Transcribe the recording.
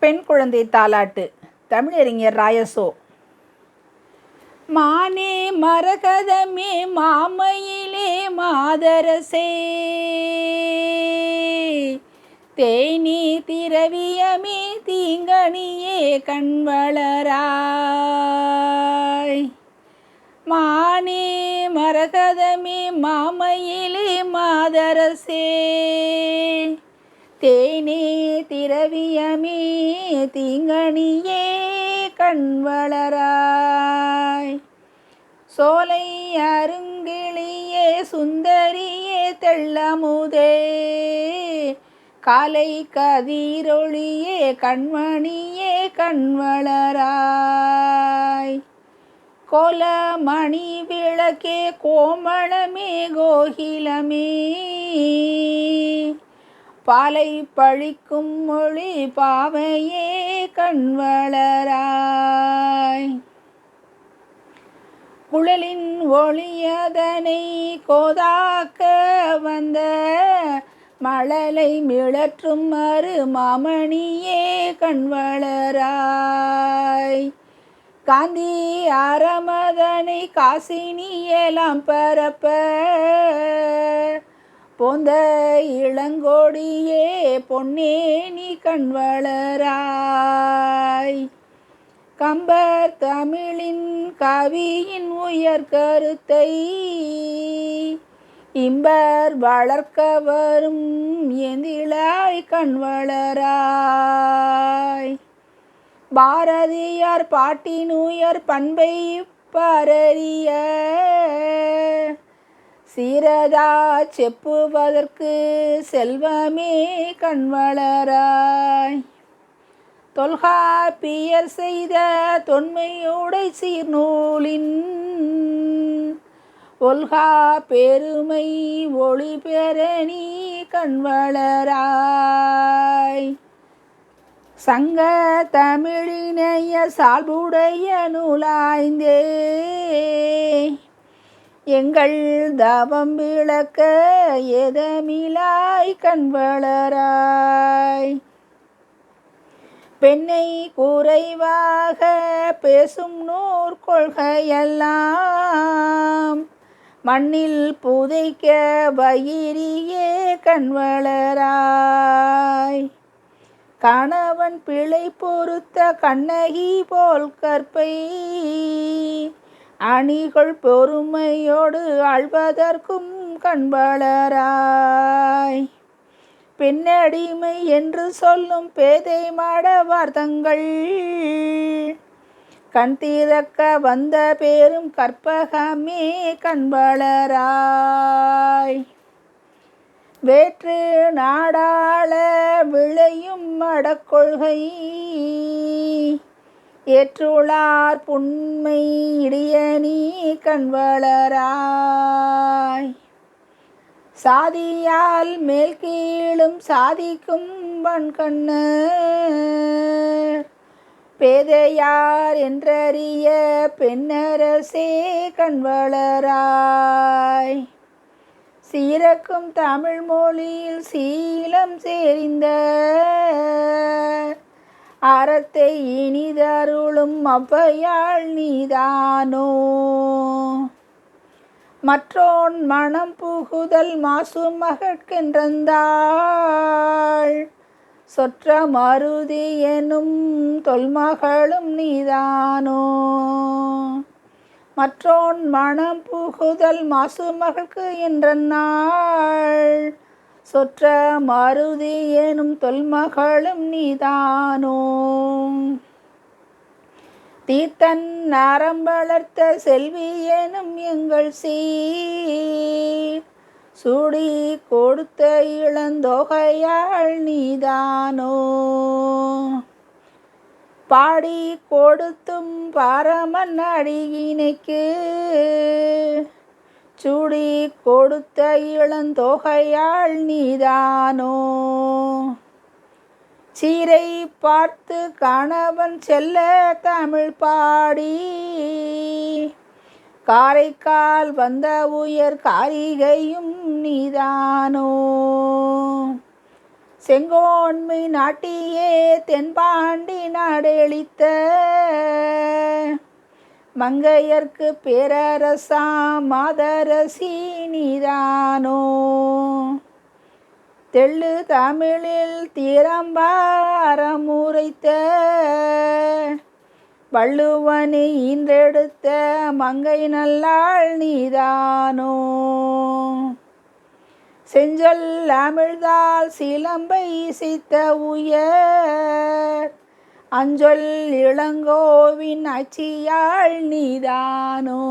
பெண் குழந்தை தாலாட்டு. தமிழறிஞர் ராயசோ. மானே மரகதமே மாமையிலே மாதரசே. தேனி திரவியமே தீங்கணியே கண்வளராய். மானே மரகதமே மாமையிலே மாதரசே. தேனே திரவியமே தீங்கனியே கண்வளராய். சோலை அருங்கிளியே சுந்தரியே தெள்ளமுதே. காலை கதிரொளியே கண்மணியே கண்வளராய். கோலமணி விளக்கே கோமளமே கோகிலமே. பாலை பழிக்கும் மொழி பாவையே கண்வளராய் குழலின் ஒளியதனை கோதாக்க வந்த மழலை மிளற்றும் மறு மாமணியே கண்வளராய் காந்தி அறமதனை காசினியெல்லாம் பரப்ப போந்த இளங்கோடியே பொன்னே நீ கண்வளராய் கம்பர் தமிழின் கவியின் உயர் கருத்தை இம்பர் வளர்க்க வரும் எந்திலாய் கண்வளராய் பாரதியார் பாட்டின் உயர் பண்பை பரறிய சீரதா செப்புவதற்கு செல்வமே கண்வளராய் தொல்காப்பியர் செய்த தொன்மையோடை சீர்நூலின் ஒல்கா பெருமை ஒளி பெறனி கண்வளராய் சங்க தமிழினைய சால்புடைய நூலாய்ந்தே. எங்கள் தவம் விளக்க எதமிலாய் கண்வளராய் பெண்ணை குறைவாக பேசும் நூற் கொள்கையெல்லாம் மண்ணில் புதைக்க வயிறியே கண்வளராய் கணவன் பிழை பொறுத்த கண்ணகி போல் கற்பை அணிகள் பொறுமையோடு ஆழ்வதற்கும் கண்வளராய் பெண்ணடிமை என்று சொல்லும் பேதை மாடவார்த்தங்கள் கண் தீரக்க வந்த பேரும் கற்பகமே கண்வளராய் வேற்று நாடாள விளையும் மடக்கொள்கை ஏற்றுளார் புண்மை இடியணி கண்வளராய் சாதியால் மேல் கீழும் சாதிக்கும் வன்கண்ணு பேதையார் என்றறிய பெண்ணரசே கண்வளராய் சீரக்கும் தமிழ் மொழியில் சீலம் சேரிந்த அறத்தை இனிதருளும் அவ்வையாள் நீதானோ? மற்றோன் மனம் புகுதல் மாசு மகற்கின்றந்தாள் சொற்ற மருதி எனும் தொல்மகளும் நீதானோ? மற்றோன் மனம் புகுதல் மாசு மகளுக்கு என்ற நாள் சொற்ற மாருதி எனும் தொல்மகளும் நீதானோ? தீத்தன் நரம் வளர்த்த செல்வி எனும் எங்கள் சீர். சுடி கொடுத்த இளந்தொகையாள் நீதானோ? பாடி கொடுத்தும் பரமன் அடியினைக்கு. சூடி கொடுத்த இளந்தொகையாள் நீதானோ? சீரை பார்த்து கணவன் செல்ல தமிழ் பாடி. காரைக்கால் வந்த உயர் காரிகையும் நீதானோ? செங்கோன்மை நாட்டியே தென்பாண்டி நாடெளித்த மங்கையர்க்கு பேரரசா மாதரசி நீதானோ தெள்ளு தமிழில் தீரம்பாரமுரைத்த வள்ளுவனி வள்ளுவனை ஈன்றெடுத்த மங்கை நல்லாள் நீதானோ? செஞ்சல் அமிழ்தால் சிலம்பை இசைத்த உயர் அஞ்சொல் இளங்கோவின் அச்சியாள் நீதானோ?